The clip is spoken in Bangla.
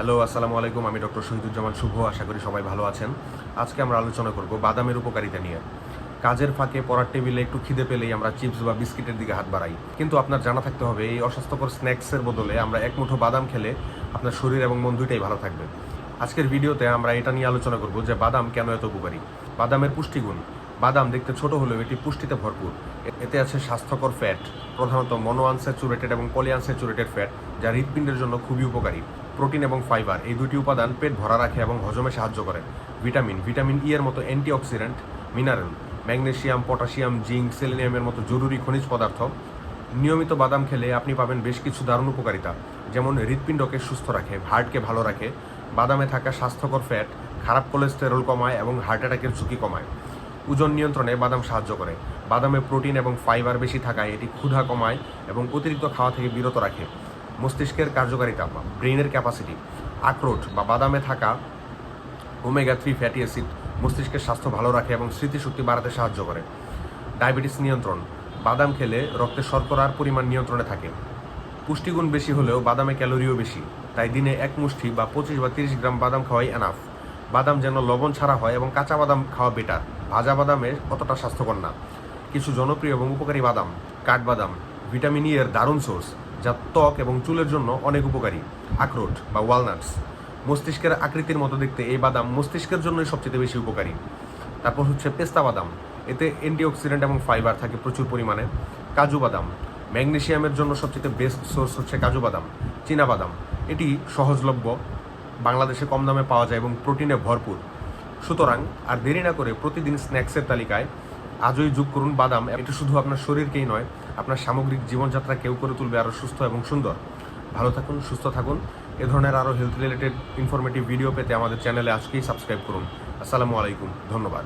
হ্যালো, আসসালামু আলাইকুম। আমি ডক্টর শহীদুজ্জামান শুভ, আশা করি সবাই ভালো আছেন। আজকে আমরা আলোচনা করব বাদামের উপকারিতা নিয়ে। কাজের ফাঁকে পড়ার টেবিলে একটু খিদে পেলেই আমরা চিপস বা বিস্কিটের দিকে হাত বাড়াই। কিন্তু আপনার জানা থাকতে হবে, এই অস্বাস্থ্যকর স্ন্যাক্সের বদলে আমরা এক মুঠো বাদাম খেলে আপনার শরীর এবং মন দুইটাই ভালো থাকবে। আজকের ভিডিওতে আমরা এটা নিয়ে আলোচনা করব যে বাদাম কেন এত উপকারী। বাদামের পুষ্টিগুণ। বাদাম দেখতে ছোট হলেও এটি পুষ্টিতে ভরপুর। এতে আছে স্বাস্থ্যকর ফ্যাট, প্রধানত মনোআনস্যাচুরেটেড এবং পলিআনস্যাচুরেটেড ফ্যাট, যা হৃৎপিণ্ডের জন্য খুবই উপকারী। প্রোটিন এবং ফাইবার, এই দুটি উপাদান পেট ভরা রাখে এবং হজমে সাহায্য করে। ভিটামিন ভিটামিন ই এর মতো antioxidant, mineral magnesium potassium, zinc সেলেনিয়ামের মতো জরুরি খনিজ পদার্থ। নিয়মিত বাদাম খেলে আপনি পাবেন বেশ কিছু দারুণ উপকারিতা, যেমন হৃৎপিণ্ডকে সুস্থ রাখে, হার্টকে ভালো রাখে, বাদামে থাকা স্বাস্থ্যকর ফ্যাট, খারাপ কোলেস্টেরল কমায় এবং হার্ট অ্যাটাকের ঝুঁকি কমায়। ওজন নিয়ন্ত্রণে বাদাম সাহায্য করে। বাদামে প্রোটিন এবং ফাইবার বেশি থাকায় এটি ক্ষুধা কমায় এবং অতিরিক্ত খাওয়া থেকে বিরত রাখে। মস্তিষ্কের কার্যকারিতা বা ব্রেনের ক্যাপাসিটি, আখরোট বা বাদামে থাকা ওমেগা থ্রি ফ্যাটি অ্যাসিড মস্তিষ্কের স্বাস্থ্য ভালো রাখে এবং স্মৃতিশক্তি বাড়াতে সাহায্য করে। ডায়াবেটিস নিয়ন্ত্রণ, বাদাম খেলে রক্তে শর্করার পরিমাণ নিয়ন্ত্রণে থাকে। পুষ্টিগুণ বেশি হলেও বাদামে ক্যালোরিও বেশি, তাই দিনে এক মুষ্টি বা পঁচিশ বা তিরিশ গ্রাম বাদাম খাওয়াই এনাফ বাদাম যেন লবণ ছাড়া হয় এবং কাঁচা বাদাম খাওয়া বেটার ভাজা বাদামে অতটা স্বাস্থ্যকর না। কিছু জনপ্রিয় এবং উপকারী বাদাম কাঠবাদাম ভিটামিন ই এর দারুণ সোর্স যা ত্বক এবং চুলের জন্য অনেক উপকারী, আখরোট বা ওয়ালনাটস মস্তিষ্কের আকৃতির মতো দেখতে এই বাদাম মস্তিষ্কের জন্যই সবচেয়ে বেশি উপকারী। তারপর হচ্ছে পেস্তা বাদাম। এতে অ্যান্টিঅক্সিডেন্ট এবং ফাইবার থাকে প্রচুর পরিমাণে। কাজু বাদাম ম্যাগনেসিয়ামের জন্য সবচেয়ে বেস্ট সোর্স হচ্ছে কাজু বাদাম, চীনা বাদাম। এটি সহজলভ্য বাংলাদেশে কম দামে পাওয়া যায় এবং প্রোটিনে ভরপুর। সুতরাং আর দেরি না করে প্রতিদিন স্ন্যাক্সের তালিকায় আজই যোগ করুন বাদাম। এটা শুধু আপনার শরীরকেই নয়, আপনার সামগ্রিক জীবনযাত্রা কেউ করে তুলবে আরও সুস্থ এবং সুন্দর। ভালো থাকুন, সুস্থ থাকুন। এ ধরনের আরও হেলথ রিলেটেড ইনফরমেটিভ ভিডিও পেতে আমাদের চ্যানেলে আজকেই সাবস্ক্রাইব করুন। আসসালামু আলাইকুম, ধন্যবাদ।